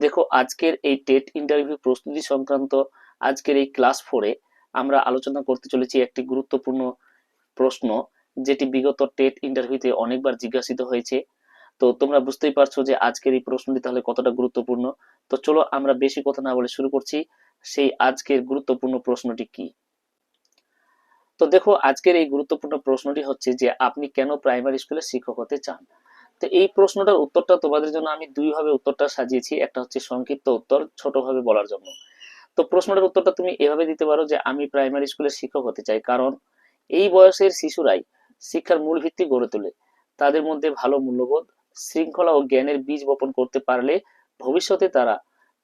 দেখো, আজকের এই টেট ইন্টারভিউ প্রস্তুতি সংক্রান্ত আজকের এই ক্লাস ফোরে আমরা আলোচনা করতে চলেছি একটি গুরুত্বপূর্ণ প্রশ্ন, যেটি বিগত টেট ইন্টারভিউতে অনেকবার জিজ্ঞাসিত হয়েছে। তো তোমরা বুঝতেই পারছ যে আজকের এই প্রশ্নটি তাহলে কতটা গুরুত্বপূর্ণ। তো চলো আমরা বেশি কথা না বলে শুরু করছি, সেই আজকের গুরুত্বপূর্ণ প্রশ্নটি কি? তো দেখো, আজকের এই গুরুত্বপূর্ণ প্রশ্নটি হচ্ছে যে, আপনি কেন প্রাইমারি স্কুলে শিক্ষক হতে চান? তো এই প্রশ্নটার উত্তরটা তোমাদের জন্য আমি দুই ভাবে উত্তরটা সাজিয়েছি। একটা হচ্ছে সংক্ষিপ্ত উত্তর ছোটভাবে বলার জন্য। তো প্রশ্নটার উত্তরটা তুমি এভাবে দিতে পারো যে আমি প্রাইমারি স্কুলে শিক্ষক হতে চাই। কারণ এই বয়সের শিশুরাই শিক্ষার মূল ভিত্তি গড়ে তোলে। তাদের মধ্যে ভালো মূল্যবোধ, শৃঙ্খলা ও জ্ঞানের বীজ বপন করতে পারলে ভবিষ্যতে তারা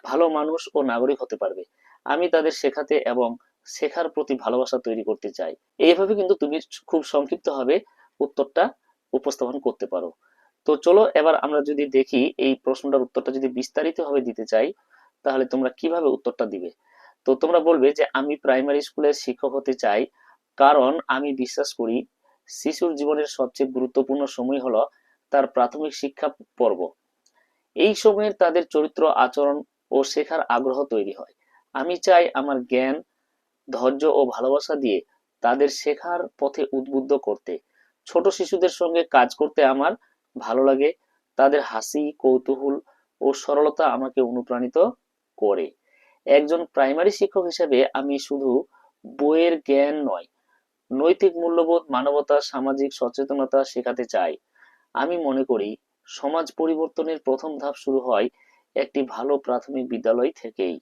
ভালো মানুষ ও নাগরিক হতে পারবে। আমি তাদের শেখাতে এবং শেখার প্রতি ভালোবাসা তৈরি করতে চাই। এইভাবে কিন্তু তুমি খুব সংক্ষিপ্ত ভাবে উত্তরটা উপস্থাপন করতে পারো। তো চলো এবার আমরা যদি দেখি এই প্রশ্নটার উত্তরটা যদি বিস্তারিত ভাবে দিতে চাই, তাহলে তোমরা কীভাবে উত্তরটা দিবে? তো তোমরা বলবে যে আমি প্রাইমারি স্কুলের শিক্ষক হতে চাই, কারণ আমি বিশ্বাস করি শিশুর জীবনের সবচেয়ে গুরুত্বপূর্ণ সময় হলো তার প্রাথমিক শিক্ষা পর্ব। এই সময়ের তাদের চরিত্র, আচরণ ও শেখার আগ্রহ তৈরি হয়। আমি চাই আমার জ্ঞান, ধৈর্য ও ভালোবাসা দিয়ে তাদের শেখার পথে উদ্বুদ্ধ করতে। ছোট শিশুদের সঙ্গে কাজ করতে আমার ভালো লাগে, তাদের হাসি, কৌতূহল ও সরলতা আমাকে অনুপ্রাণিত করে। একজন প্রাইমারি শিক্ষক হিসেবে আমি শুধু বইয়ের জ্ঞান নয়, নৈতিক মূল্যবোধ, মানবতা, সামাজিক সচেতনতা শেখাতে চাই। আমি মনে করি, সমাজ পরিবর্তনের প্রথম ধাপ শুরু হয় একটি ভালো প্রাথমিক বিদ্যালয় থেকেই।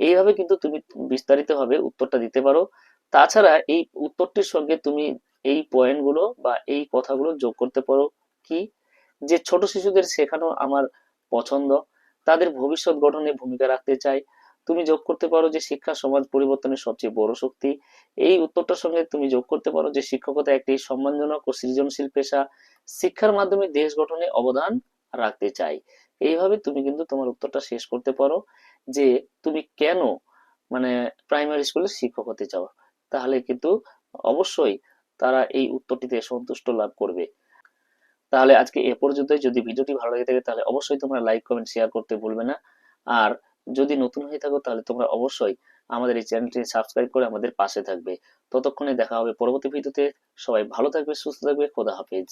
এইভাবে কিন্তু তুমি বিস্তারিতভাবে উত্তরটা দিতে পারো। তাছাড়া এই উত্তরটির সঙ্গে তুমি এই পয়েন্টগুলো বা এই কথাগুলো যোগ করতে পারো। কি? যে ছোট শিশুদের শেখানো আমার পছন্দ, তাদের ভবিষ্যৎ গঠনে ভূমিকা রাখতে চাই। তুমি যোগ করতে পারো যে শিক্ষা সমাজ পরিবর্তনের সবচেয়ে বড় শক্তি। এই উত্তরটার সঙ্গে তুমি যোগ করতে পারো যে শিক্ষকতা একটি সম্মানজনক ও সৃজনশীল পেশা। শিক্ষার মাধ্যমে দেশ গঠনে অবদান রাখতে চাই। এইভাবে তুমি কিন্তু তোমার উত্তরটা শেষ করতে পারো যে তুমি কেন মানে প্রাইমারি স্কুলে শিক্ষক হতে চাও। তাহলে কিন্তু অবশ্যই তারা এই উত্তরটিতে সন্তুষ্ট লাভ করবে। তাহলে আজকে এ পর্যন্ত যদি ভিডিওটি ভালো লেগে থাকে তাহলে অবশ্যই তোমরা লাইক, কমেন্ট শেয়ার করতে ভুলবে না। আর যদি নতুন হয়ে থাকো তাহলে তোমরা অবশ্যই আমাদের এই চ্যানেলটি সাবস্ক্রাইব করে আমাদের পাশে থাকবে। ততক্ষণে দেখা হবে পরবর্তী ভিডিওতে। সবাই ভালো থাকবে, সুস্থ থাকবে, খোদা হাফেজ।